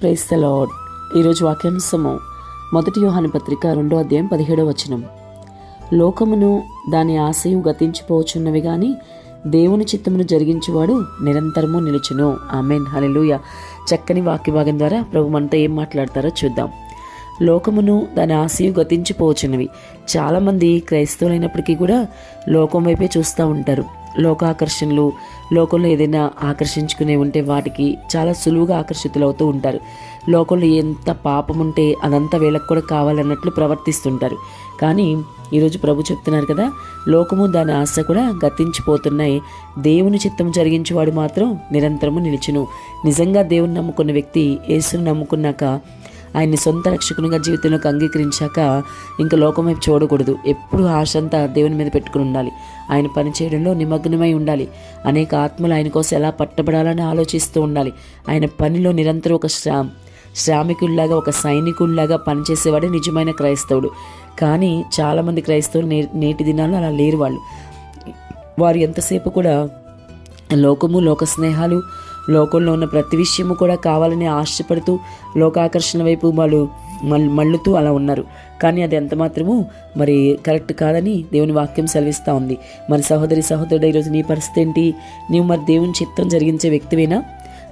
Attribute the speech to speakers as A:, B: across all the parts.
A: Price the lord ఈరోజు వాక్యాంశము మొదటి యోహాని పత్రిక రెండో అధ్యాయం పదిహేడో వచనం. లోకమును దాని ఆశయం గతించిపోవచ్చున్నవి కానీ దేవుని చిత్తమును జరిగించేవాడు నిరంతరము నిలుచును. ఆమెన్. హలెలుయ చక్కని వాక్య భాగం ద్వారా ప్రభు మనతో ఏం మాట్లాడతారో చూద్దాం. లోకమును దాని ఆశయం గతించిపోవచ్చున్నవి చాలామంది క్రైస్తవులైనప్పటికీ కూడా లోకం వైపే చూస్తూ ఉంటారు. లోకాకర్షణలు లోకంలో ఏదైనా ఆకర్షించుకునే ఉంటే వాటికి చాలా సులువుగా ఆకర్షితులవుతూ ఉంటారు. లోకంలో ఎంత పాపం ఉంటే అదంతా వీళ్ళకి కూడా కావాలన్నట్లు ప్రవర్తిస్తుంటారు. కానీ ఈరోజు ప్రభు చెప్తున్నారు కదా లోకము దాని ఆశ కూడా గతించిపోతున్నాయి. దేవుని చిత్తం జరిగించేవాడు మాత్రం నిరంతరము నిలిచును. నిజంగా దేవుని నమ్ముకున్న వ్యక్తి యేసును నమ్ముకున్నాక ఆయన్ని సొంత రక్షకునిగా జీవితంలోకి అంగీకరించాక ఇంకా లోకం వైపు చూడకూడదు. ఎప్పుడు ఆశ అంతా దేవుని మీద పెట్టుకుని ఉండాలి. ఆయన పని చేయడంలో నిమగ్నమై ఉండాలి. అనేక ఆత్మలు ఆయన కోసం ఎలా పట్టబడాలని ఆలోచిస్తూ ఉండాలి. ఆయన పనిలో నిరంతరం ఒక శ్రా శ్రామికుల్లాగా ఒక సైనికుల్లాగా పనిచేసేవాడే నిజమైన క్రైస్తవుడు. కానీ చాలామంది క్రైస్తవులు నే నేటి దినాల్లో అలా లేరు వాళ్ళు. వారు ఎంతసేపు కూడా లోకము లోక స్నేహాలు లోకంలో ఉన్న ప్రతి విషయము కూడా కావాలని ఆశపడుతూ లోకాకర్షణ వైపు వాళ్ళు మళ్ళుతూ అలా ఉన్నారు. కానీ అది ఎంత మాత్రము మరి కరెక్ట్ కాదని దేవుని వాక్యం సెలవిస్తూ ఉంది. మరి సహోదరి సహోదరుడు ఈరోజు నీ పరిస్థితి ఏంటి? నీవు మరి దేవుని చిత్తం జరిగించే వ్యక్తివేనా?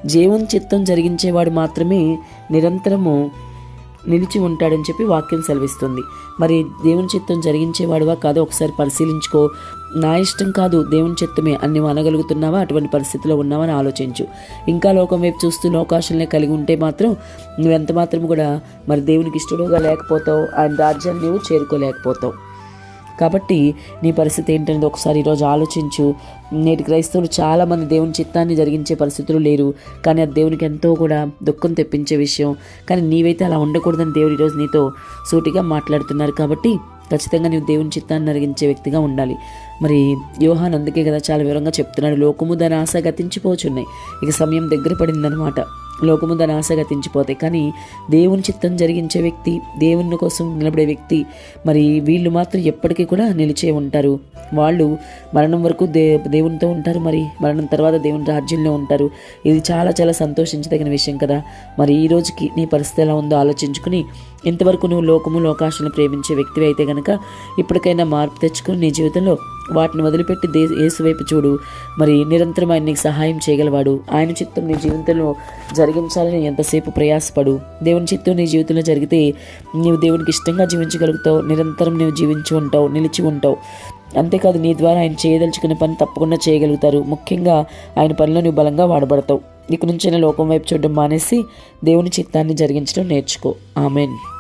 A: దేవుని చిత్తం జరిగించేవాడు మాత్రమే నిరంతరము నిలిచి ఉంటాడని చెప్పి వాక్యం సెలవిస్తుంది. మరి దేవుని చిత్తం జరిగించేవాడువా కాదో ఒకసారి పరిశీలించుకో. నా ఇష్టం కాదు దేవుని చిత్తమే అన్ని అనగలుగుతున్నావా? అటువంటి పరిస్థితిలో ఉన్నావా అని ఆలోచించు. ఇంకా లోకం వైపు చూస్తూ లోకాశలనే కలిగి ఉంటే మాత్రం నువ్వెంత మాత్రం కూడా మరి దేవునికి ఇష్టడుగా లేకపోతావు ఆయన రాజ్యాన్ని నువ్వు చేరుకోలేకపోతావు. కాబట్టి నీ పరిస్థితి ఏంటనేది ఒకసారి ఈరోజు ఆలోచించు. నేటి క్రైస్తవులు చాలామంది దేవుని చిత్తాన్ని జరిగించే పరిస్థితులు లేరు. కానీ అది దేవునికి ఎంతో కూడా దుఃఖం తెప్పించే విషయం. కానీ నీవైతే అలా ఉండకూడదని దేవుడు ఈరోజు నీతో సూటిగా మాట్లాడుతున్నారు కాబట్టి ఖచ్చితంగా నీవు దేవుని చిత్తాన్ని జరిగించే వ్యక్తిగా ఉండాలి. మరి యోహాన్ అందుకే కదా చాలా వివరంగా చెప్తున్నాడు. లోకము దాని ఆశ గతించిపోచున్నాయి. ఇక సమయం దగ్గర పడిందనమాట లోకము దాని ఆశ గతించిపోతాయి కానీ దేవుని చిత్తం జరిగించే వ్యక్తి దేవుని కోసం నిలబడే వ్యక్తి మరి వీళ్ళు మాత్రం ఎప్పటికీ కూడా నిలిచే ఉంటారు. వాళ్ళు మరణం వరకు దే దేవునితో ఉంటారు మరి మరణం తర్వాత దేవుని రాజ్యంలో ఉంటారు. ఇది చాలా చాలా సంతోషించదగిన విషయం కదా. మరి ఈ రోజుకి నీ పరిస్థితి ఎలా ఉందో ఆలోచించుకుని ఇంతవరకు నువ్వు లోకము లోకాశలను ప్రేమించే వ్యక్తివి అయితే కనుక ఇప్పటికైనా మార్పు తెచ్చుకుని నీ జీవితంలో వాటిని వదిలిపెట్టి దే ఏసువైపు చూడు. మరి నిరంతరం ఆయన నీకు సహాయం చేయగలవాడు. ఆయన చిత్తం నీ జీవితంలో జరిగించాలని ఎంతసేపు ప్రయాసపడు. దేవుని చిత్తం నీ జీవితంలో జరిగితే నీవు దేవునికి ఇష్టంగా జీవించగలుగుతావు. నిరంతరం నీవు జీవించి ఉంటావు నిలిచి ఉంటావు. అంతేకాదు నీ ద్వారా ఆయన చేయదలుచుకునే పని తప్పకుండా చేయగలుగుతారు. ముఖ్యంగా ఆయన పనిలో నువ్వు బలంగా వాడబడతావు. ఇక నుంచి లోకం వైపు చూడడం మానేసి దేవుని చిత్తాన్ని జరిగించడం నేర్చుకో. ఆమెన్.